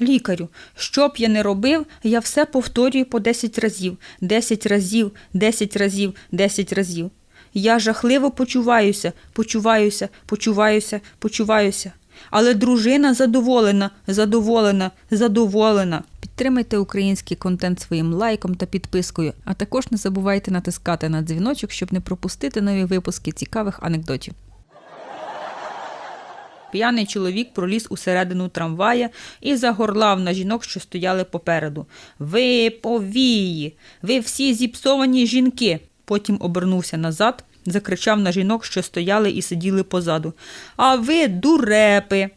Лікарю, що б я не робив, я все повторюю по 10 разів, 10 разів, 10 разів, 10 разів. Я жахливо почуваюся, почуваюся, почуваюся, почуваюся. Але дружина задоволена, задоволена, задоволена. Підтримайте український контент своїм лайком та підпискою, а також не забувайте натискати на дзвіночок, щоб не пропустити нові випуски цікавих анекдотів. П'яний чоловік проліз усередину трамвая і загорлав на жінок, що стояли попереду. Ви повії, ви всі зіпсовані жінки. Потім обернувся назад, закричав на жінок, що стояли і сиділи позаду. А ви дурепи.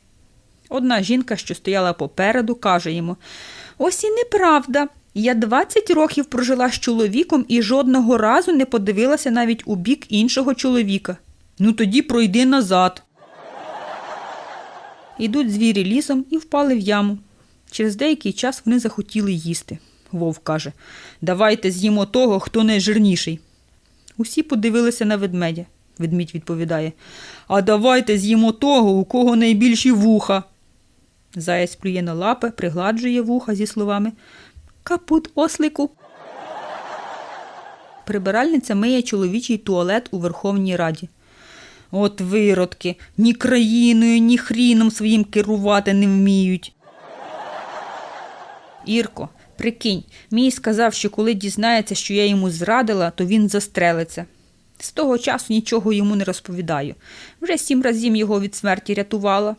Одна жінка, що стояла попереду, каже йому: Ось і неправда. Я 20 років прожила з чоловіком і жодного разу не подивилася навіть у бік іншого чоловіка. Ну тоді пройди назад. Ідуть звірі лісом і впали в яму. Через деякий час вони захотіли їсти. Вовк каже: Давайте з'їмо того, хто найжирніший. Усі подивилися на ведмедя. Ведмідь відповідає: А давайте з'їмо того, у кого найбільші вуха. Заяць плює на лапи, пригладжує вуха зі словами Капут ослику. Прибиральниця миє чоловічий туалет у Верховній Раді. От виродки, ні країною, ні хріном своїм керувати не вміють. Ірко, прикинь, мій сказав, що коли дізнається, що я йому зрадила, то він застрелиться. З того часу нічого йому не розповідаю. Вже сім разів його від смерті рятувала.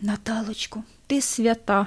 Наталочко, ти свята,